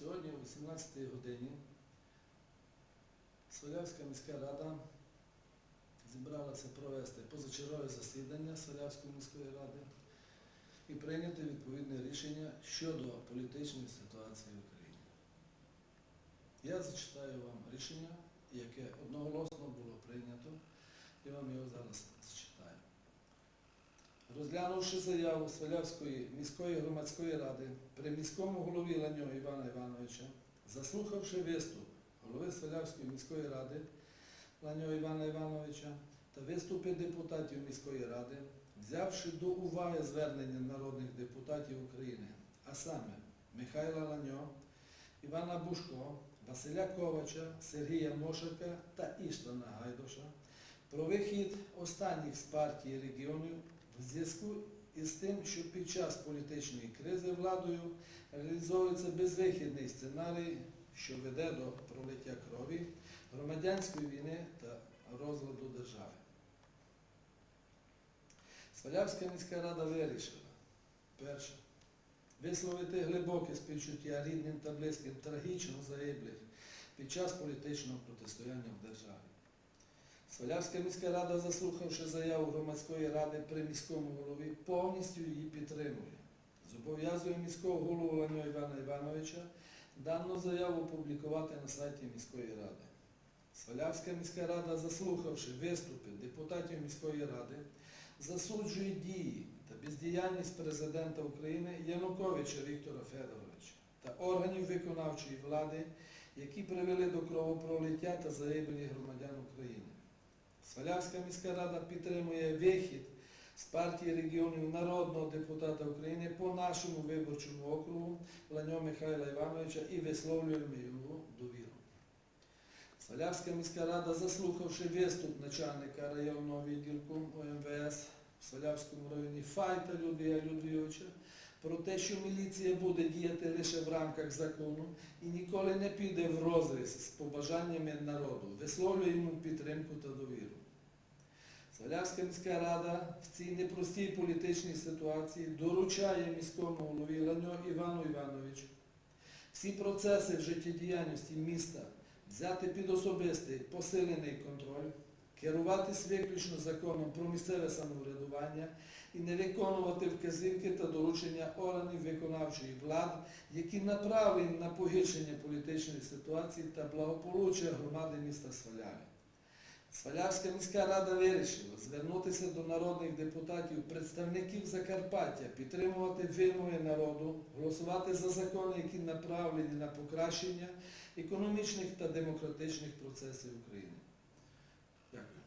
Сьогодні о 18 годині Свалявська міська рада зібралася провести позачергове засідання Свалявської міської ради і прийняти відповідне рішення щодо політичної ситуації в Україні. Я зачитаю вам рішення, яке одноголосно було прийнято, я вам його зараз. Розглянувши заяву Свалявської міської громадської ради при міському голові Ланьо Івана Івановича, заслухавши виступ голови Свалявської міської ради Ланьо Івана Івановича та виступи депутатів міської ради, взявши до уваги звернення народних депутатів України, а саме Михайла Ланьо, Івана Бушко, Василя Ковача, Сергія Мошака та Іштана Гайдоша, про вихід останніх з партії регіонів в зв'язку із тим, що під час політичної кризи владою реалізовується безвихідний сценарій, що веде до пролиття крові, громадянської війни та розладу держави. Свалявська міська рада вирішила, перше, висловити глибоке співчуття рідним та близьким трагічно загиблих під час політичного протистояння в державі. Свалявська міська рада, заслухавши заяву громадської ради при міському голові, повністю її підтримує. Зобов'язує міського голову Ланьо Івана Івановича дану заяву опублікувати на сайті міської ради. Свалявська міська рада, заслухавши виступи депутатів міської ради, засуджує дії та бездіяльність президента України Януковича Віктора Федоровича та органів виконавчої влади, які привели до кровопролиття та загибелі громадян України. Свалявська міська рада підтримує вихід з партії регіонів народного депутата України по нашому виборчому округу Ланьо Михайла Івановича і висловлюємо його довіру. Свалявська міська рада, заслухавши виступ начальника районного відділку ОМВС в Свалявському районі Файта Людвія Людвійовича, про те, що міліція буде діяти лише в рамках закону і ніколи не піде в розріз з побажаннями народу, висловлює йому підтримку та довіру. Свалявська міська рада в цій непростій політичній ситуації доручає міському голові Ланьо Івану Івановичу всі процеси в життєдіяльності міста взяти під особистий посилений контроль, керуватись виключно законом про місцеве самоврядування і не виконувати вказівки та доручення органів виконавчої влади, які направлені на погіршення політичної ситуації та благополуччя громади міста Сваляві. Свалявська міська рада вирішила звернутися до народних депутатів, представників Закарпаття, підтримувати вимоги народу, голосувати за закони, які направлені на покращення економічних та демократичних процесів України. Yeah.